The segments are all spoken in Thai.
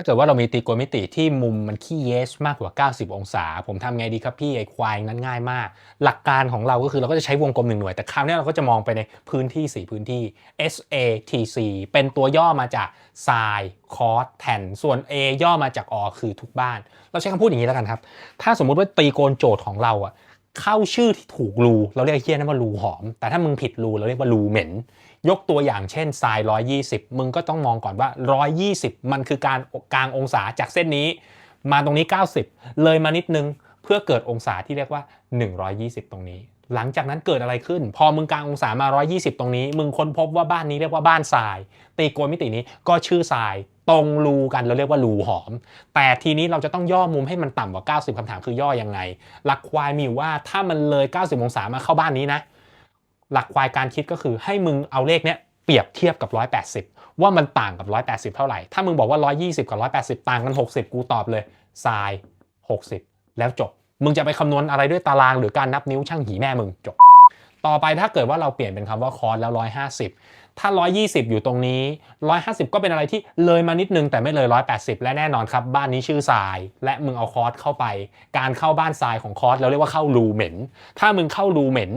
าเกิดว่าเรามีตรีโกณมิติที่มุมมันขี้เยสมากกว่า 90 องศา ผมทำไงดีครับพี่ไอ้ควายนั้นง่ายมาก หลักการของเราก็คือเราก็จะใช้วงกลมหนึ่งหน่วย แต่คราวนี้เราก็จะมองไปในพื้นที่ 4 พื้นที่ SATC เป็นตัวย่อมาจาก sin cos tan ส่วน A ย่อมาจากอคือทุกบ้าน เราใช้คำพูดอย่างนี้แล้วกันครับ ถ้าสมมุติว่าตรีโกณโจทย์ของเราอะ เข้าชื่อที่ถูกรูเราเรียกเฮี้ยนั้นว่ารูหอม แต่ถ้ามึงผิดรูเราเรียกว่ารูเหม็น ยกตัวอย่างเช่นไซน์120 มึงก็ต้องมองก่อนว่า 120 มันคือการกลางองศาจากเส้นนี้ มาตรงนี้ 90 เลยมานิดนึงเพื่อเกิดองศาที่เรียกว่า 120 ตรงนี้ หลังจากนั้นเกิดอะไรขึ้น พอมึงกลางองศามา 120 ตรงนี้ มึงค้นพบว่าบ้านนี้เรียกว่าบ้านทราย ตีโกณมิตินี้ก็ชื่อทราย ตรงรูกันเราเรียกว่ารูหอม แต่ทีนี้เราจะต้องย่อมุมให้มันต่ำกว่า 90คำถามคือย่อยังไง หลักควายมีว่าถ้ามันเลย 90 องศามาเข้าบ้านนี้นะ หลักควายการคิดก็คือให้มึงเอาเลขเนี้ยเปรียบเทียบกับ 180 ว่ามันต่างกับ 180 เท่าไหร่ ถ้ามึงบอกว่า 120 กับ 180 ต่างกัน 60 กูตอบเลยทราย 60 แล้วจบ มึงจะไปคำนวณอะไรด้วยตารางหรือการนับนิ้วช่างหีแม่มึงจบ ต่อไปถ้าเกิดว่าเราเปลี่ยนเป็นคำว่าคอร์สแล้ว 150 ถ้า 120 อยู่ตรงนี้ 150 ก็เป็นอะไรที่เลยมานิดนึงแต่ไม่เลย 180 และแน่นอนครับ บ้านนี้ชื่อทราย และมึงเอาคอร์สเข้าไป การเข้าบ้านทรายของคอร์สเราเรียกว่าเข้ารูเหม็น ถ้ามึงเข้ารูเหม็น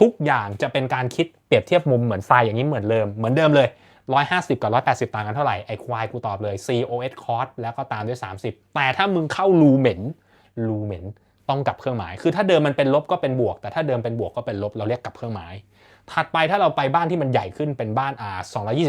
ทุกอย่างจะเป็นการคิดเปรียบเทียบมุมเหมือนทรายอย่างนี้เหมือนเดิมเหมือนเดิมเลย 150 กับ 180 ต่างกันเท่าไหร่ไอ้ควายกูตอบเลย COS cos แล้วก็ตามด้วย 30 แต่ถ้ามึงเข้ารูเหม็นรูเหม็น ต้องกลับเครื่องหมาย คือถ้าเดิมมันเป็นลบก็เป็นบวก แต่ถ้าเดิมเป็นบวกก็เป็นลบเราเรียกกลับเครื่องหมาย ถัดไปถ้าเราไปบ้านที่มันใหญ่ขึ้นเป็นบ้านอ่า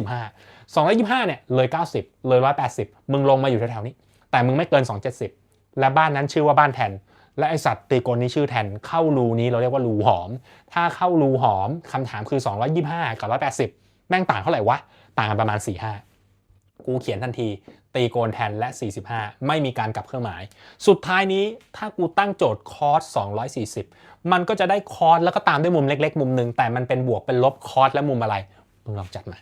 225 225เนี่ยเลย 90 เลย 180 มึงลงมาอยู่แถวๆนี้ แต่มึงไม่เกิน 270 และบ้านนั้นชื่อว่าบ้านแทน และไอสัตว์ตีโกณนี้ชื่อแทนเข้ารูนี้เราเรียกว่ารูหอม ถ้าเข้ารูหอมคำถามคือ 225 กับ 180 แม่งต่างเท่าไหร่วะ ต่างกันประมาณ 45 กูเขียนทันที ตีโกนแทนและ 45 ไม่มีการกลับเครื่องหมาย สุดท้ายนี้ถ้ากูตั้งโจทย์คอส240 มันก็จะได้คอสแล้วก็ตามด้วยมุมเล็ก ๆ มุมหนึ่งแต่มันเป็นบวกเป็นลบคอสและมุมอะไรมึงลองจัดมา